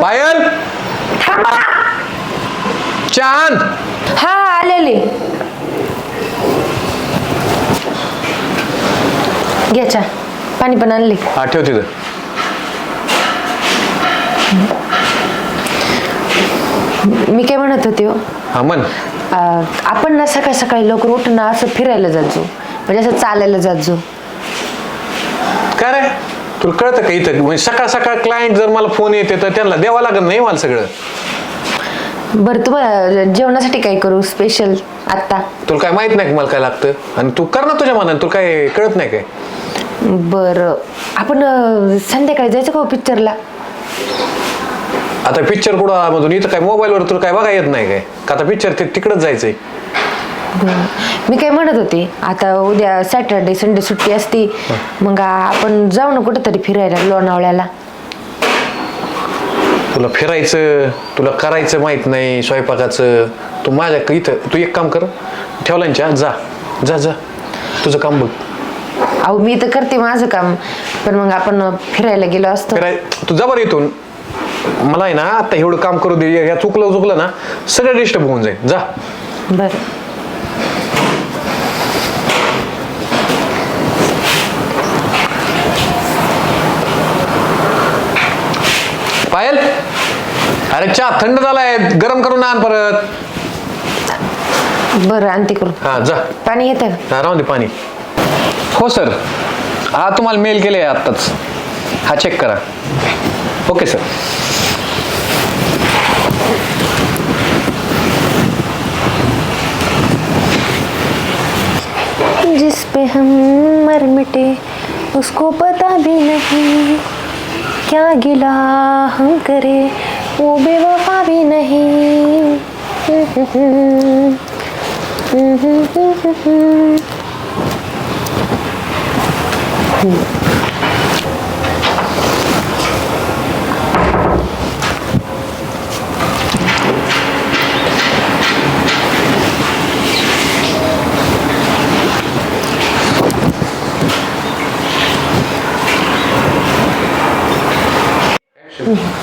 पायल चांद. हा आलेली. घ्या चहा. पाणी पण आणले. हा ठेव तिथं. मी काय म्हणत होते हो? हा अं, आपण ना सकाळी सकाळी लवकर उठून ना असं फिरायला जात जाऊ म्हणजे असं चालायला जात जाऊ काय रे? तुला कळतं का इथं? म्हणजे सकाळ सकाळ क्लायंट जर मला फोन येते तर त्यांना द्यावं लागत नाही मला सगळं? बरं तुम्हाला जेवणासाठी काय करू स्पेशल आत्ता? तुला काय माहीत नाही का मला काय लागतं? आणि तू कर ना तुझ्या मनात तुला काय कळत नाही काय? बरं आपण अं, संध्याकाळी जायचं का हो पिक्चरला आता पिक्चर कुठं मधून? इथं काय मोबाईलवर तुला काय बघा येत नाही काय? का आता पिक्चर ते तिकडच जायचंय? मी काय म्हणत होते आता उद्या सॅटर्डे संडे सुट्टी असती मग आपण जाऊ ना कुठेतरी फिरायला लोणावळ्याला. तुला फिरायचं तुला करायचं माहीत नाही स्वयंपाकाचं. तू माझ्या इथं तू एक काम कर ठेवलांच्या जा जा जा. तुझं काम बघ. अहो मी तर करते माझं काम पण मग आपण फिरायला गेलो असतो. फिराय तू जा बरं इथून. मला आहे ना आता एवढं काम करू दे या चुकलं चुकलं ना सगळं डिस्टर्ब होऊन जाईल. जा. बरं. पायल अरे चहा थंड झालाय गरम करून आण परत. बरं आणते करून. हा जा. पाणी येतं हा राहून दे पाणी. हो सर. हा तुम्हाला मेल केले आत्ताच. हा चेक करा. ओके सर जिस पे हम मर मिटे उसको पता भी नहीं। क्या गिला हम करे? वो बेवफा भी नहीं। Mm-hmm.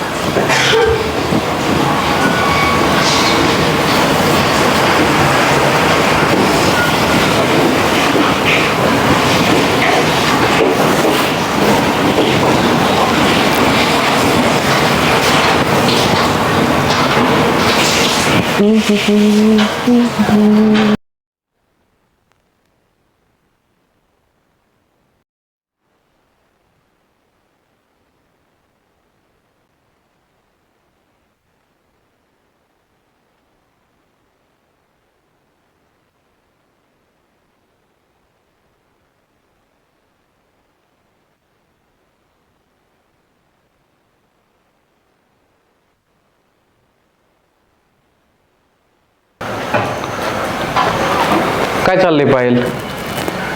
काय चाललंय पायल?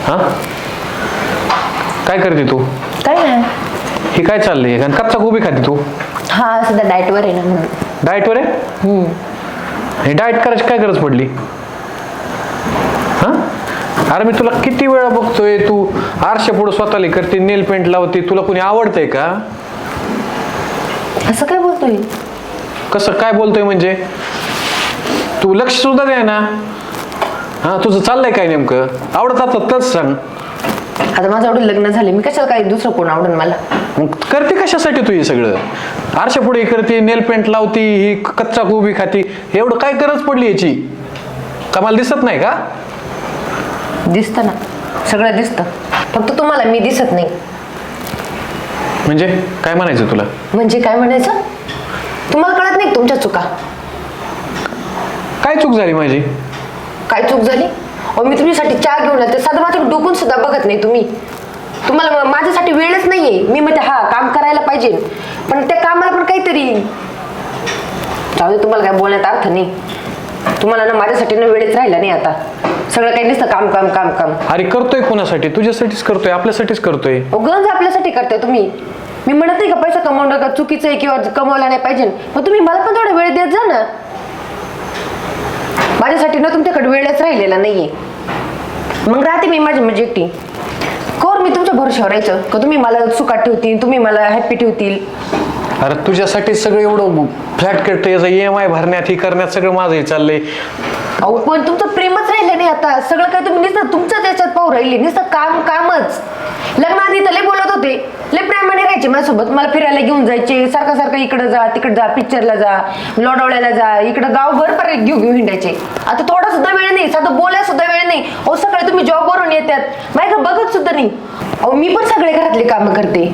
हा? काय करते तू? काय नाही. हे काय चाललंय? आणि कच्चा गोबी खाते तू? हा सध्या डाएटवर आहे ना म्हणून. डाएटवर आहे? हे डाएट करायची काय गरज पडली? हा? अरे मी तुला किती वेळा बघतोय तू आरशा पुढे स्वतःला करते नेल पेंट लावते तुला कोणी आवडतंय का? असं काय बोलतोय? कसं काय बोलतोय म्हणजे? तू लक्ष सुद्धा द्या ना. हा तुझं चाललंय काय नेमकं? आवडत आता तच सांग. आता माझं एवढं लग्न झाले मी कशाला काय दुसरं कोण आवडेल मला? मग करते कशासाठी तू हे सगळं? आरशा पुढे करते नेल पेंट लावती ही कच्चा गोबी खाती. एवढं काय गरज पडली याची? का मला दिसत नाही का? दिसतं ना. सगळं दिसतं. फक्त तुम्हाला मी दिसत नाही. म्हणजे? काय म्हणायचं तुला? म्हणजे काय म्हणायचं? तुम्हाला कळत नाही तुमच्या चुका? काय चूक झाली माझी? काय चूक झाली? अहो मी तुमच्यासाठी चहा घेऊन आले साधं माझं डोकून सुद्धा बघत नाही तुम्ही. तुम्हाला माझ्यासाठी वेळच नाहीये. मी म्हणते हा काम करायला पाहिजे. पण त्या कामाला पण काहीतरी. जाऊ दे तुम्हाला काय बोलण्यात अर्थ नाही. तुम्हाला ना माझ्यासाठी ना वेळच राहिला नाही आता. सगळं काही नुसतं काम काम काम काम. अरे करतोय कोणासाठी? तुझ्यासाठीच करतोय आपल्यासाठीच करतोय. अहो, गंज आपल्यासाठी करताय तुम्ही. मी म्हणत नाही का पैसा कमवणं का चुकीचं आहे किंवा कमवला नाही पाहिजे. मग तुम्ही मला पण थोडा वेळ देत जा ना. माझ्यासाठी ना तुमच्याकडे वेळच राहिलेला नाहीये. मग राहते मी माझी म्हणजे एकटी. कोर मी तुमच्या भरोश्यावर राहायचं? का तुम्ही मला सुखात ठेवतील तुम्ही मला हॅप्पी ठेवतील? अरे तुझ्यासाठी सगळं एवढं फ्लॅट ई एम आय भरण्यात ही करण्यात सगळं माझं हे चाललंय. अहो पण तुमचं प्रेमच राहिलं नाही आता. सगळं काय तुम्ही नुसतं तुमच्याच याच्यात पाहू राहिले. नुसतं काम कामच. लग्नाआधी इथं लय बोलत होते. लय प्रेमाने राहायचे माझ्यासोबत. मला फिरायला घेऊन जायचे. सारखं सारखं इकडं जा तिकडं जा पिक्चरला जा लोडवळ्याला जा. इकडं गावभर पर घेऊ घेऊ हिंडायचे. आता थोडा सुद्धा वेळ नाही. साधं बोलायला सुद्धा वेळ नाही. अहो सकाळी तुम्ही जॉबवरून येतात. माहिती का बघत सुद्धा नाही. अहो मी पण सगळे घरातले कामं करते.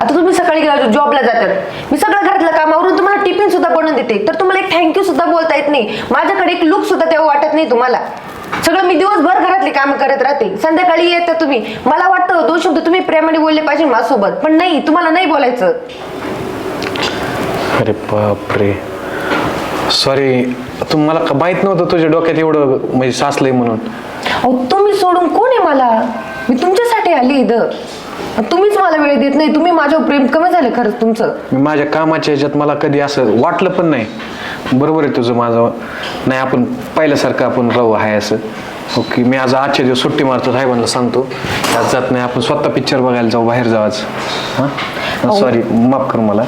आता तुम्ही सकाळी जॉबला जातात. मी सगळं घरातलं कामावरून तुम्हाला टिफिन सुद्धा बनवून देते. तर तुम्हाला एक थँक्यू सुद्धा बोलता येत नाही. माझ्याकडे एक लुक सुद्धा तेव्हा वाटत नाही तुम्हाला. सगळं मी दिवसभर घरातली कामं करत राहते. संध्याकाळी येता तुम्ही. मला वाटतं दोन शब्द तुम्ही प्रेमाने बोलले पाहिजे माझ्यासोबत. पण नाही तुम्हाला नाही बोलायचं. अरे बापरे. सॉरी तुम्हाला का माहीत नव्हतं तुझ्या डोक्यात एवढं म्हणजे साचलंय म्हणून. अहो तुम्ही सोडून कोण आहे मला? मी तुमच्यासाठी आली इथं. तुम्हीच मला वेळ देत नाही. तुम्ही माझ्यावर प्रेम कमी झालं खरंच तुमचं. मी माझ्या कामाच्या ह्याच्यात मला कधी असं वाटलं पण नाही. बरोबर आहे तुझं माझं. नाही आपण पहिल्यासारखं आपण राहू आहे असं. ओके मी आज आजच्या दिवस सुट्टी मारतो साहेबांना सांगतो. आज जात नाही आपण स्वतः पिक्चर बघायला जाऊ बाहेर जाऊ आज. हां? सॉरी माफ कर मला.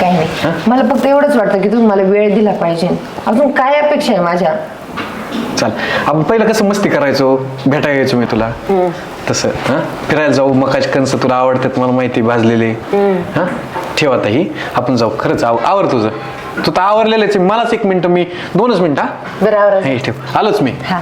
काही नाही. मला फक्त एवढंच वाटतं की तुम्ही मला वेळ दिला पाहिजे. अजून काय अपेक्षा आहे माझ्या? चाल आपण पहिलं कसं मस्ती करायचो भेटायला यायचो मी तुला. तसं हां? फिरायला जाऊ मकाची कणसं तुला आवडतात मला माहिती भाजलेले. हां? ठेव आता ही. आपण जाऊ खरंच आव आवर तुझं. तर आवरलेलंच आहे. मलाच एक मिनिट मी दोनच मिनिट हा? बरोबर हे ठेव. आलोच मी. हा.